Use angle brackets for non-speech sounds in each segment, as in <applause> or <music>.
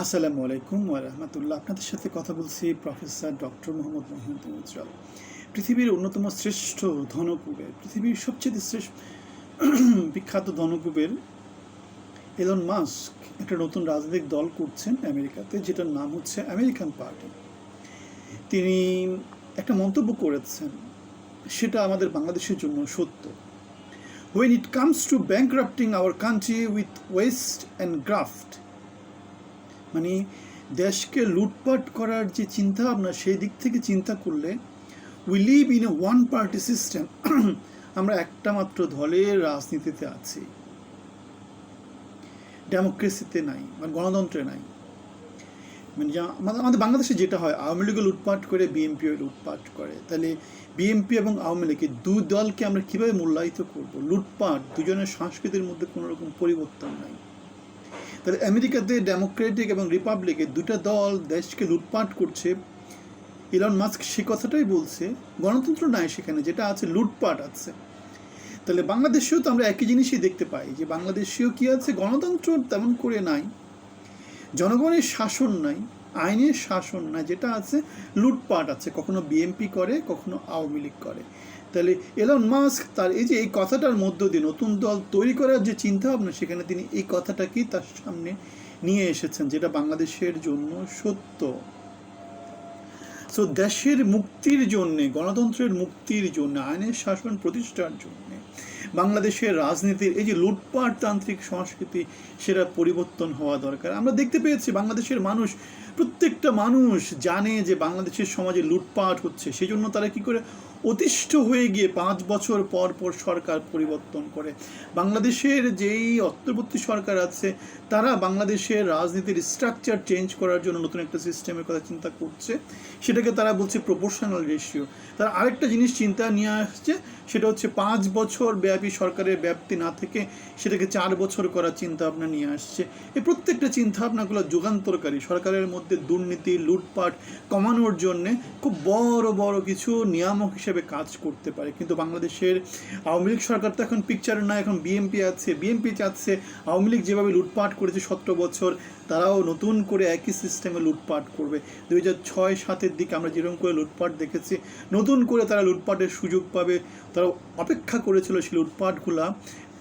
আসসালামু আলাইকুম রাহমাতুল্লাহ। আপনাদের সাথে কথা বলছি প্রফেসর ডক্টর মোহাম্মদ মহিউদ্দিন উজ্জ্বল পৃথিবীর অন্যতম শ্রেষ্ঠ ধনকুবের, পৃথিবীর সবচেয়ে শ্রেষ্ঠ <clears throat> বিখ্যাত ধনকুবের এলন মাস্ক একটা নতুন রাজনৈতিক দল করছেন আমেরিকাতে, যেটার নাম হচ্ছে আমেরিকান পার্টি তিনি একটা মন্তব্য করেছেন, সেটা আমাদের বাংলাদেশের জন্য সত্য। When it comes to bankrupting our country with waste and graft মানে দেশকে লুটপাট করার যে চিন্তা ভাবনা, সেই দিক থেকে চিন্তা করলে we live in a one party system আমরা একটা মাত্র দলের রাজনীতিতে আছি। ডেমোক্রেসিতে নাই মানে গণতন্ত্রে নাই। মানে আমাদের বাংলাদেশে যেটা হয়, আওয়ামী লীগও লুটপাট করে, বিএনপিও লুটপাট করে। তাহলে বিএনপি এবং আওয়ামী লীগ এই দুই দলকে আমরা কীভাবে মূল্যায়িত করব? লুটপাট, দুজনের সংস্কৃতির মধ্যে কোনো রকম পরিবর্তন নাই। তাহলে আমেরিকাতে ডেমোক্রেটিক এবং রিপাবলিকের দুটা দল দেশকে লুটপাট করছে। ইলন মাস্ক সে কথাটাই বলছে, গণতন্ত্র নাই সেখানে, যেটা আছে লুটপাট আছে। তাহলে বাংলাদেশেও তো আমরা একই জিনিসই দেখতে পাই, যে বাংলাদেশেও কি আছে? গণতন্ত্র তেমন করে নাই, জনগণের শাসন নাই। আইনের শাসন না, যেটা আছে, লুটপাট আছে, কখনো বিএমপি করে, কখনো আওয়ামী লীগ করে। তাহলে এলন মাস্ক তার এই যে এই কথাটার মধ্য দিয়ে নতুন দল তৈরি করার যে চিন্তা ভাবনা সেখানে তিনি এই কথাটাকেই তার সামনে নিয়ে এসেছেন, যেটা বাংলাদেশের জন্য সত্য। সো দেশের মুক্তির জন্যে, গণতন্ত্রের মুক্তির জন্য, আইনের শাসন প্রতিষ্ঠার জন্যে বাংলাদেশের রাজনীতির এই যে লুটপাট তান্ত্রিক সংস্কৃতি সেটা পরিবর্তন হওয়া দরকার। আমরা দেখতে পেয়েছি বাংলাদেশের মানুষ, প্রত্যেকটা মানুষ জানে যে বাংলাদেশের সমাজে লুটপাট হচ্ছে। সেই জন্য তারা কি করে? অতিষ্ঠ হয়ে গিয়ে পাঁচ বছর পর পর সরকার পরিবর্তন করে। বাংলাদেশের যেই অন্তর্বর্তী সরকার আছে, তারা বাংলাদেশের রাজনীতির স্ট্রাকচার চেঞ্জ করার জন্য নতুন একটা সিস্টেমের কথা চিন্তা করছে। সেটাকে তারা বলছে প্রপোর্শনাল রেশিও তারা আরেকটা জিনিস চিন্তা নিয়ে আসছে, সেটা হচ্ছে পাঁচ বছর ব্যাপী সরকারের ব্যাপ্তি না থেকে সেটাকে চার বছর করার চিন্তা ভাবনা নিয়ে আসছে। এই প্রত্যেকটা চিন্তা ভাবনাগুলো যুগান্তরকারী। সরকারের মধ্যে দুর্নীতি, লুটপাট কমানোর জন্যে খুব বড় বড় কিছু নিয়ামক হিসেবে কাজ করতে পারে। কিন্তু বাংলাদেশের আওয়ামী লীগ সরকার তো এখন পিকচারে না, এখন বিএনপি আছে। বিএনপি চাচ্ছে আওয়ামী লীগ যেভাবে লুটপাট করেছে সতেরো বছর, তারাও নতুন করে একই সিস্টেমে লুটপাট করবে। দুই হাজার ছয় সাতের দিকে আমরা যেরকম করে লুটপাট দেখেছি, নতুন করে তারা লুটপাটের সুযোগ পাবে। তারা অপেক্ষা করেছিল সেই লুটপাটগুলা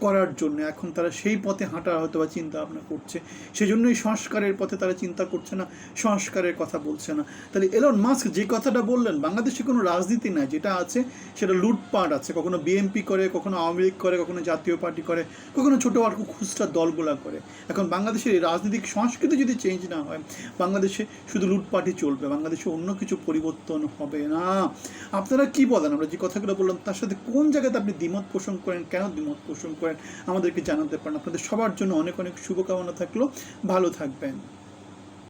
করার জন্য, এখন তারা সেই পথে হাঁটার হয়তো বা চিন্তা ভাবনা করছে। সেই জন্যই সংস্কারের পথে তারা চিন্তা করছে না, সংস্কারের কথা বলছে না। তাহলে এলন মাস্ক যে কথাটা বললেন, বাংলাদেশে কোনো রাজনীতি নাই, যেটা আছে সেটা লুটপাট আছে। কখনো বিএনপি করে, কখনো আওয়ামী লীগ করে, কখনো জাতীয় পার্টি করে, কখনো ছোটো আর খুচরা দলগুলা করে। এখন বাংলাদেশের এই রাজনৈতিক সংস্কৃতি যদি চেঞ্জ না হয়, বাংলাদেশে শুধু লুটপাটই চলবে, বাংলাদেশে অন্য কিছু পরিবর্তন হবে না। আপনারা কি বলেন? আমরা যে কথাগুলো বললাম, তার সাথে কোন জায়গাতে আপনি দ্বিমত পোষণ করেন, কেন দ্বিমত পোষণ করেন আমাদেরকে জানাতে পারেন। আপনাদের সবার জন্য অনেক অনেক শুভকামনা থাকল। ভালো থাকবেন।